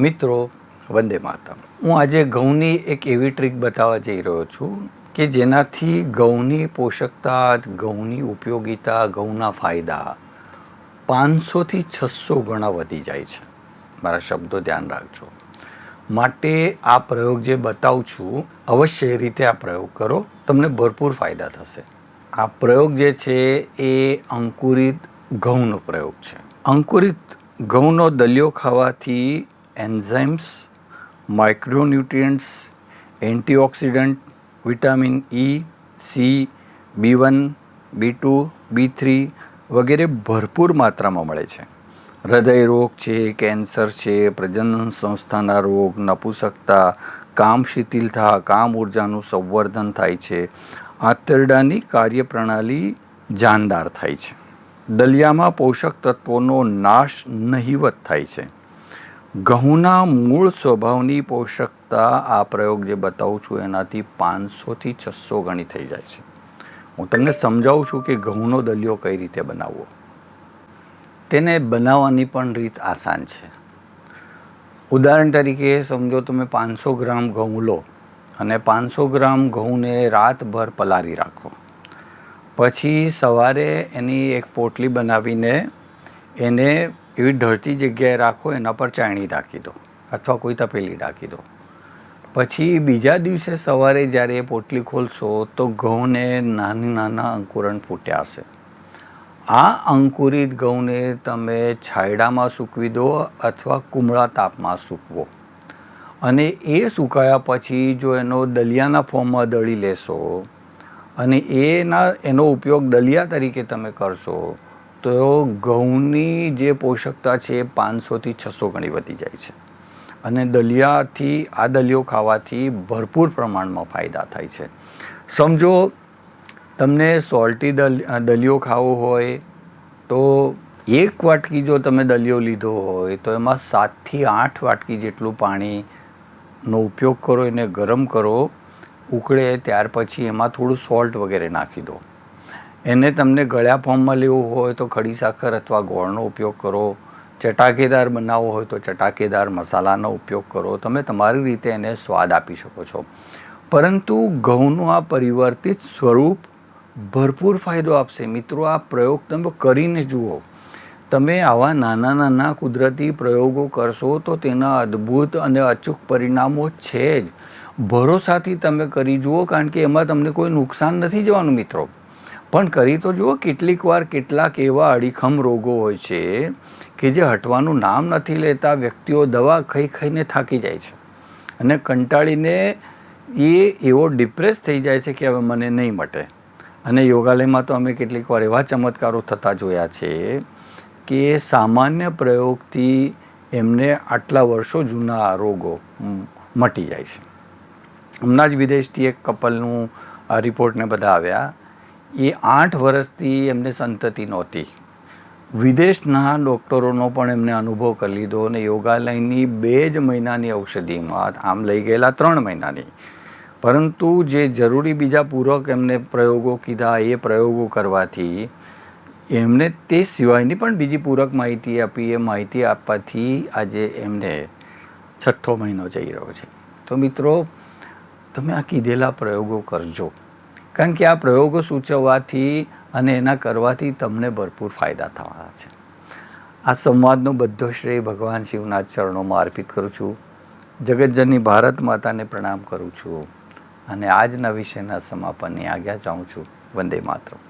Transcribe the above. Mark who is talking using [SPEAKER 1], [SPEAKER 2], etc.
[SPEAKER 1] મિત્રો, વંદે માતરમ. હું આજે ઘઉંની એક એવી ટ્રીક બતાવવા જઈ રહ્યો છું કે જેનાથી ઘઉંની પોષકતા, ઘઉંની ઉપયોગિતા, ઘઉંના ફાયદા પાંચસોથી છસો ગણા વધી જાય છે. મારા શબ્દો ધ્યાન રાખજો. માટે આ પ્રયોગ જે બતાવું છું, અવશ્ય રીતે આ પ્રયોગ કરો, તમને ભરપૂર ફાયદા થશે. આ પ્રયોગ જે છે એ અંકુરિત ઘઉંનો પ્રયોગ છે. અંકુરિત ઘઉંનો દલિયો ખાવાથી enzymes micronutrients antioxidant vitamin E C B one B two B three વગેરે ભરપૂર માત્રામાં મળે છે. હૃદય રોગ છે, કેન્સર છે, પ્રજનન સંસ્થાના રોગ, નપુસકતા, કામ શિથિલતા, કામ ઉર્જાનું સંવર્ધન થાય છે. આંતરડાની કાર્યપ્રણાલી જાનદાર થાય છે. દલિયામાં પોષક તત્વોનો નાશ નહિવત થાય છે. ઘઉંના મૂળ સ્વભાવની પોષકતા આ પ્રયોગ જે બતાવું છું એનાથી પાંચસોથી છસો ગણી થઈ જાય છે. હું તમને સમજાવું છું કે ઘઉંનો દલિયો કઈ રીતે બનાવવો. તેને બનાવવાની પણ રીત આસાન છે. ઉદાહરણ તરીકે સમજો તમે પાંચસો ગ્રામ ઘઉં લો અને પાંચસો ગ્રામ ઘઉંને રાતભર પલારી રાખો. પછી સવારે એની એક પોટલી બનાવીને એને એવી ઢળતી જગ્યાએ રાખો, એના પર ચાયણી ઢાંકી દો અથવા કોઈ તપેલી ઢાંકી દો. પછી બીજા દિવસે સવારે જ્યારે એ પોટલી ખોલશો, તો ઘઉંને નાની નાના અંકુરણ ફૂટ્યા હશે. આ અંકુરિત ઘઉંને તમે છાયડામાં સૂકવી દો અથવા કુમળા તાપમાં સૂકવો. અને એ સુકાયા પછી જો એનો દલિયાના ફોર્મમાં દળી લેશો અને એના, એનો ઉપયોગ દલિયા તરીકે તમે કરશો તો ઘઉંની જે પોષકતા છે એ પાંચસોથી છસો ગણી વધી જાય છે. અને દલિયાથી, આ દલિયો ખાવાથી ભરપૂર પ્રમાણમાં ફાયદા થાય છે. સમજો, તમને સોલ્ટી દલ દલિયો ખાવો હોય, તો એક વાટકી જો તમે દલિયો લીધો હોય, તો એમાં સાતથી આઠ વાટકી જેટલું પાણીનો ઉપયોગ કરો, એને ગરમ કરો, ઉકળે ત્યાર પછી એમાં થોડું સોલ્ટ વગેરે નાખી દો. એને તમને ગળ્યા ફોર્મમાં લેવું હોય તો ખડી સાકર અથવા ગોળનો ઉપયોગ કરો. ચટાકેદાર બનાવવો હોય તો ચટાકેદાર મસાલાનો ઉપયોગ કરો. તમે તમારી રીતે એને સ્વાદ આપી શકો છો. પરંતુ ઘઉંનું આ પરિવર્તિત સ્વરૂપ ભરપૂર ફાયદો આપશે. મિત્રો, આ પ્રયોગ તમે કરીને જુઓ. તમે આવા નાના નાના કુદરતી પ્રયોગો કરશો તો તેના અદ્ભુત અને અચૂક પરિણામો છે જ. ભરોસાથી તમે કરી જુઓ, કારણ કે એમાં તમને કોઈ નુકસાન નથી જવાનું, મિત્રો. પણ કરી તો જુઓ, કેટલીક વાર કેટલાક એવા અડીખમ રોગો હોય છે કે જે હટવાનું નામ નથી લેતા, વ્યક્તિઓ દવા ખાઈ ખાઈને થાકી જાય છે. અને કંટાળીને એ એવો ડિપ્રેસ થઈ જાય છે કે હવે મને નહીં મટે. અને યોગાલયમાં તો અમે કેટલીક વાર એવા ચમત્કારો થતા જોયા છે કે સામાન્ય પ્રયોગથી એમને આટલા વર્ષો જૂના રોગો મટી જાય છે. હમણાં જ વિદેશથી એક કપલનું રિપોર્ટને બધા આવ્યા એ આઠ વર્ષથી એમને સંતતિ નહોતી. વિદેશના ડૉક્ટરોનો પણ એમને અનુભવ કરી લીધો અને યોગાલયની બે જ મહિનાની ઔષધિમાં આમ લઈ ગયેલા ત્રણ મહિનાની. પરંતુ જે જરૂરી બીજા પૂરક એમને પ્રયોગો કીધા, એ પ્રયોગો કરવાથી એમને તે સિવાયની પણ બીજી પૂરક માહિતી આપી, એ માહિતી આપવાથી આજે એમને છઠ્ઠો મહિનો જઈ રહ્યો છે. તો મિત્રો, તમે આ કીધેલા પ્રયોગો કરજો. કારણ કે આ પ્રયોગો સૂચવવાથી અને એના કરવાથી તમને ભરપૂર ફાયદા થવાના છે. આ સંવાદનો બધો શ્રેય ભગવાન શિવના ચરણોમાં અર્પિત કરું છું. જગતજનની ભારત માતાને પ્રણામ કરું છું. અને આજના વિષયના સમાપનની આજ્ઞા ચાહું છું. વંદે માતરમ.